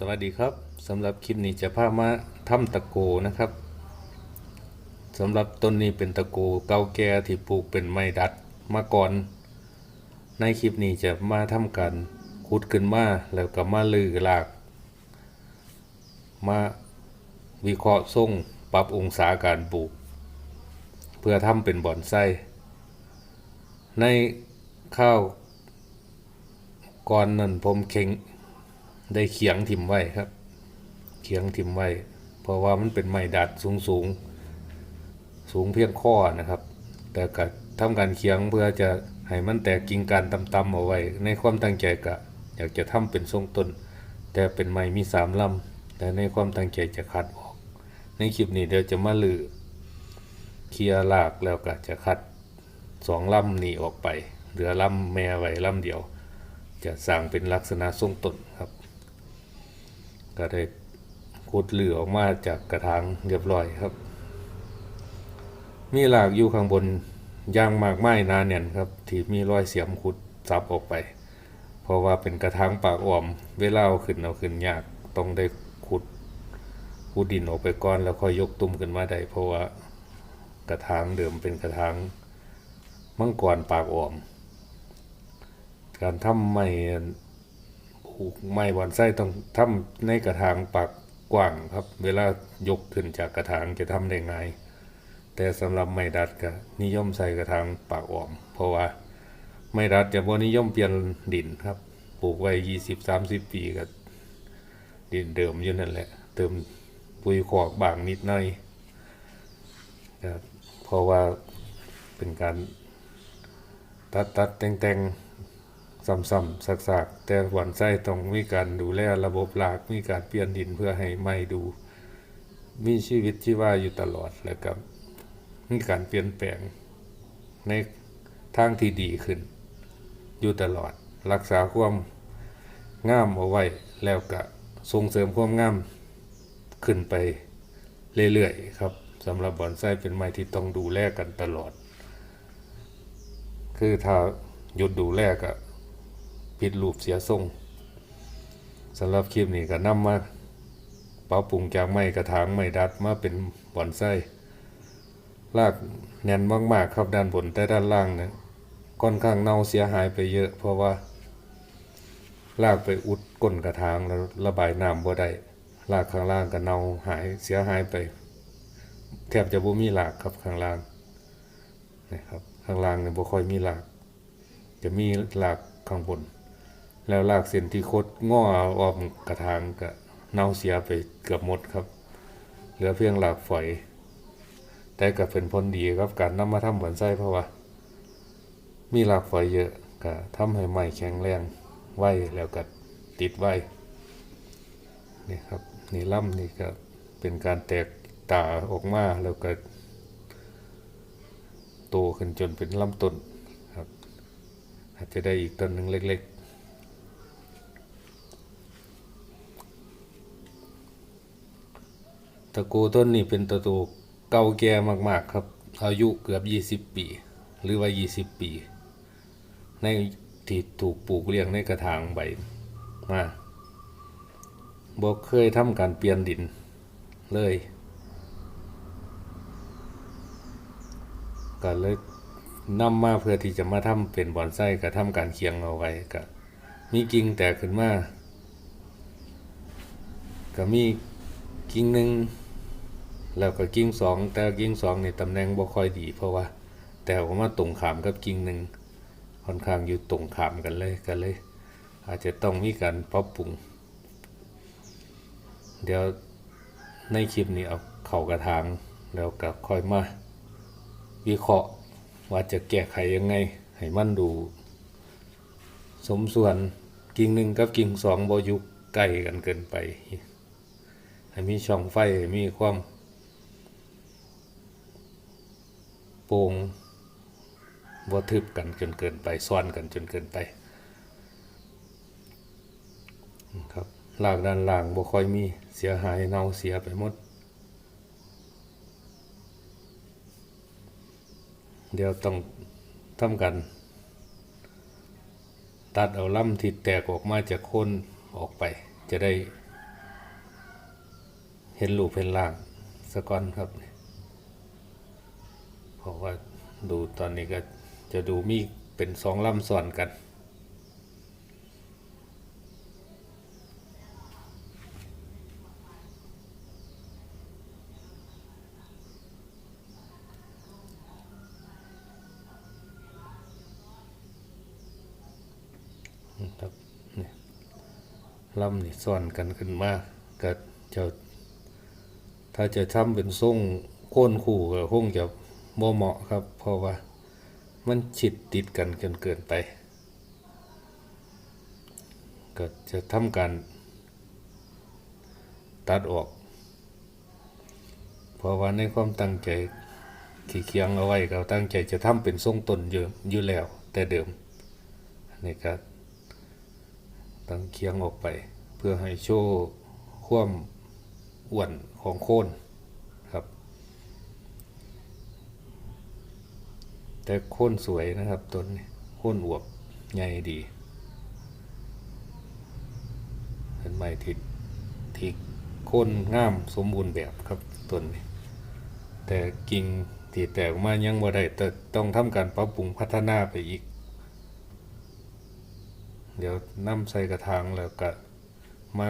สวัสดีครับสำหรับคลิปนี้จะพามาทำตะโกนะครับสำหรับต้นนี้เป็นตะโกเก่าแก่ที่ปลูกเป็นไม้ดัดมาก่อน ในคลิปนี้จะมาทำการขุดขึ้นมาแล้วก็มาลือหลาก มาวิเคราะห์ทรงปรับองศาการปลูก เพื่อทำเป็นบ่อนไส้ในข้าวก่อนนั้นผมเข็ง ได้เขียงถิ่มไว้ครับ เขียงถิ่มไว้ เพราะว่ามันเป็นไม้ดัดสูงสูงสูงเพียงข้อนะครับ แต่ก็ทำการเขียงเพื่อจะให้มันแตกกิ่งการตำๆเอาไว้ ในความตั้งใจก็อยากจะทำเป็นทรงต้น แต่เป็นไม้มีสามลำแต่ในความตั้งใจจะคัดออก ในคลิปนี้เดี๋ยวจะมาลือเคลียร์ลากแล้วก็จะคัดสองลำนี้ออกไป เหลือลำแม่ไว้ลำเดียว จะสร้างเป็นลักษณะทรงต้นครับ ก็ได้ขุดเหลือออกมาจากกระถางเรียบร้อยครับ มีหลากอยู่ข้างบนยางมากไม้นาแน่นครับที่มีรอยเสียมขุดซับออกไป เพราะว่าเป็นกระถางปากอ่อม เวลาเอาขึ้นเอาขึ้นยากต้องได้ขุดขุดดินออกไปก่อนแล้วค่อยยกตุ้มขึ้นมาได้เพราะว่ากระถางเดิมเป็นกระถางมังกรปากอ่อม การทำไม้ ปลูกไม้บอนไส้ต้องทำในกระถางปากกว้างครับ เวลายกขึ้นจากกระถางจะทำได้ง่ายแต่สำหรับไม้ดัดก็นิยมใส่กระถางปากอ่อม เพราะว่าไม้ดัดจะบ่นิยมเปลี่ยนดินครับ ปลูกไว้ยี่สิบสามสิบปีก็ดินเดิมอยู่นั่นแหละ เติมปุ๋ยขอกบางนิดหน่อยครับเพราะว่าเป็นการตัดตัดแต่งแต่ง ซ้ำๆซักๆแต่หวันไส้ต้องมีการดูแลระบบรากมีการเปลี่ยนดินเพื่อให้ไม้ดู มีชีวิตชีวาอยู่ตลอดแล้วก็มีการเปลี่ยนแปลงในทางที่ดีขึ้น อยู่ตลอดรักษาความงามเอาไว้แล้วก็ส่งเสริมความงามขึ้นไปเรื่อยๆครับสำหรับบอนไส้เป็นไม้ที่ต้องดูแลกันตลอด คือถ้าหยุดดูแลก็ ผิดรูปเสียทรงสำหรับคลิปนี้ก็นำมาปรับปรุงจากไม้กระถางไม้ดัดมาเป็นบอนไส้รากแน่นมาก ๆ ครับด้านบนแต่ด้านล่างเนี่ยค่อนข้างเน่าเสียหายไปเยอะ เพราะว่า ลากไปอุดก้นกระถางแล้วระบายน้ำบ่ได้ลากข้างล่างก็เน่าหายเสียหายไป แทบจะบ่มีหลากครับข้างล่างนะครับข้างล่างเนี่ยบ่ค่อยมีหลาก จะมีหลากข้างบน แล้วหลากเส้นที่คดง้อออมกระถางก็เน่าเสียไปเกือบหมดครับ เหลือเพียงหลากฝอยแต่ก็เป็นผลดีครับการนำมาทำบอนไส้เพราะว่า มีหลากฝอยเยอะก็ทำให้ไม้แข็งแรงไว้แล้วก็ติดไว้นี่ครับนี่ล่ำนี่ก็เป็นการแตกตาออกมาแล้วก็โตขึ้นจนเป็นลำต้นครับ อาจจะได้อีกต้นหนึ่งเล็ก ๆ ตะกูต้นนี้เป็นตะตูเก่าแก่มาก ๆ ครับ อายุเกือบ 20 ปี หรือว่า 20 ปี ในที่ถูกปลูกเลี้ยงในกระถางใบมาบอกเคยทำการเปลี่ยนดินเลยก็เลยนำมาเพื่อที่จะมาทำเป็นบอนไส้ก็ทำการเคียงเอาไว้ก็มีกิ่งแตกขึ้นมาก็มีกิ่งหนึ่ง แล้วก็กิ่งสองแต่กิ่งสองในตำแหน่งบ่ค่อยดี เพราะว่า แต่ออกมาตรงขามกับกิ่งหนึ่งค่อนข้างอยู่ตรงขามกันเลยก็เลย อาจจะต้องมีการปรับปรุง เดี๋ยวในคลิปนี้เอาเข่ากระถางแล้วก็ค่อยมาวิเคราะห์ว่าจะแก้ไขยังไง ให้มันดู สมส่วนกิ่งหนึ่งกับกิ่งสองบอยุใกล้กันเกินไป ให้มีช่องไฟให้มีความ โปร่งบ่ทึบกันจนเกินไปซ้อนกันจนเกินไปครับลากด้านล่างบ่ค่อยมีเสียหายเน่าเสียไปหมด เดี๋ยวต้องทำกัน ตัดเอาลำที่แตกออกมาจากโคนออกไป จะได้ เห็นรูปเห็นร่างสะก่อนครับ ราะว่าดูตอนนี้ก็จะดูมีเป็นสองลำซ้อนกัน ครับนี่ลำนี่ซ้อนกันขึ้นมาก็จะถ้าจะทำเป็นทรงโค่นคู่ก็คงจะ บ่เหมาะครับ เพราะว่ามันชิดติดกันเกินเกินไป ก็จะทำการตัดออก เพราะว่าในความตั้งใจที่เคียงเอาไว้ก็ตั้งใจจะทำเป็นทรงตนอยู่อยู่แล้ว แต่เดิมอันนี้ก็ตั้งเคียงออกไป เพื่อให้โชว์ความอ้วนของโคนครับ แต่โคนสวยนะครับต้นนี้โคนอวบใหญ่ดีเป็นไม้ที่ที่โคนงามสมบูรณ์แบบครับต้นนี้ แต่กิ่งที่แตกมายังบ่ได้แต่ต้องทำการปรับปรุงพัฒนาไปอีก เดี๋ยวนำใส่กระถางแล้วก็มา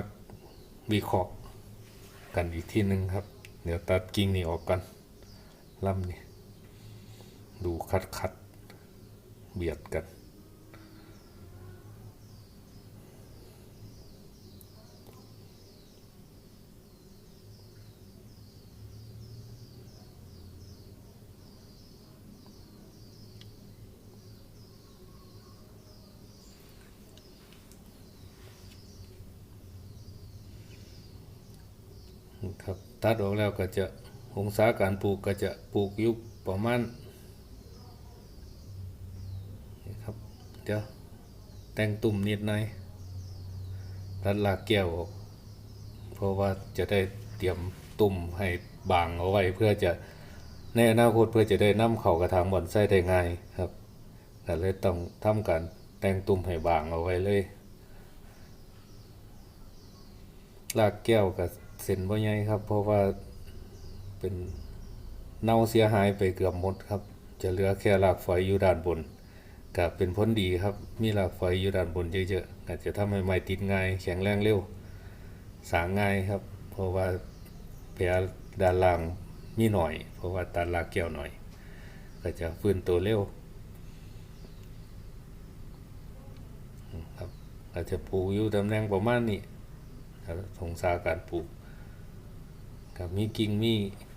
วิเคราะห์กันอีกที่หนึ่งครับ เดี๋ยวตัดกิ่งนี้ออกกันลำนี่ ดูคัดคัดเบียดกัน ครับ ตัดออกแล้วก็จะองศาการปลูกก็จะปลูกยุบประมาณ ครับ เดี๋ยว แต่งตุ่มนิดหน่อยตัดลากแก้วออก เพราะว่าจะได้เตรียมตุ่มให้บางเอาไว้เพื่อจะในอนาคตเพื่อจะได้นำเข้ากระถางบอนไส้ได้ง่ายครับก็เลยต้องทำการแต่งตุ่มให้บางเอาไว้เลยลากแก้วกับเส้นบ่ใหญ่ครับ เพราะว่าเป็นเน่าเสียหายไปเกือบหมดครับ จะเหลือแค่รากฝอยอยู่ด้านบน ก็เป็นผลดีครับ มีรากฝอยอยู่ด้านบนเยอะๆก็จจะทำให้ไม้ติดง่าย แข็งแรงเร็ว สางง่ายครับ เพราะว่าแผลด้านล่างมีหน่อย เพราะว่าตัดรากแก้วหน่อย ก็จะฟื้นตัวเร็วครับอาจจะปลูกอยู่ตำแหน่งประมาณนี้ครับสงสาการปลูกกับมีกิ่งมี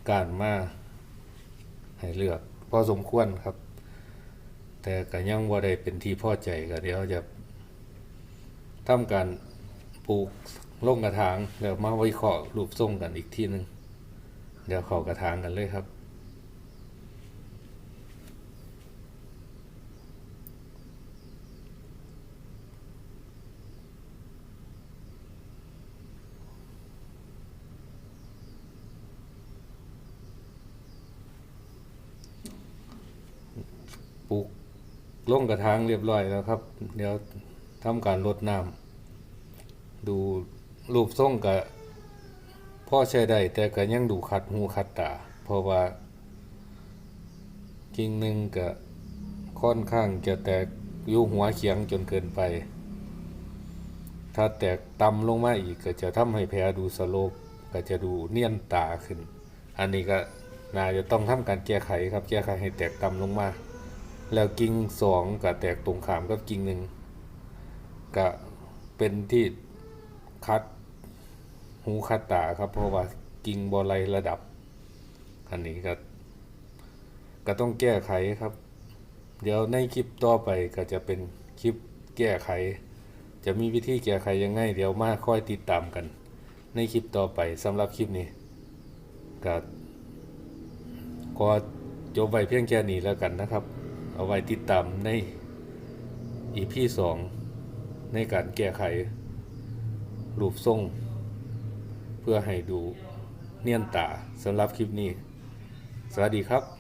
การมาให้เลือกพอสมควรครับ แต่ก็ยังว่าได้เป็นที่พอใจก็เดี๋ยวจะทำการปลูกลงกระถางเดี๋ยวมาวิเคราะห์รูปทรงกันอีกทีหนึ่งเดี๋ยวเขอกระถางกันเลยครับ ปลูก ลงกระถางเรียบร้อยแล้วครับ เดี๋ยวทำการรดน้ำดูรูปทรงกับพ่อใช้ได้แต่ก็ยังดูขัดหูขัดตา เพราะว่ากิ่งหนึ่งก็ค่อนข้างจะแตกอยุหัวเขียงจนเกินไป ถ้าแตกต่ำลงมาอีกก็จะทำให้แผลดูสโลปก็จะดูเนียนตาขึ้น อันนี้ก็น่าจะต้องทำการแก้ไขครับแก้ไขให้แตกต่ำลงมา แล้วกิ่งสองก็แตกตรงขามกับกิ่งหนึ่งก็เป็นที่คัดหูคัดตาครับ เพราะว่ากิ่งบอไลระดับ อันนี้ก็ก็ต้องแก้ไขครับ เดี๋ยวในคลิปต่อไปก็จะเป็นคลิปแก้ไข จะมีวิธีแก้ไขยังไง เดี๋ยวมาค่อยติดตามกัน ในคลิปต่อไปสำหรับคลิปนี้ก็ก็จบไว้เพียงแค่นี้แล้วกันนะครับ เอาไว้ติดตามในอีพีสองในการแก้ไข รูปทรง เพื่อให้ดูเนียนตาสำหรับคลิปนี้ สวัสดีครับ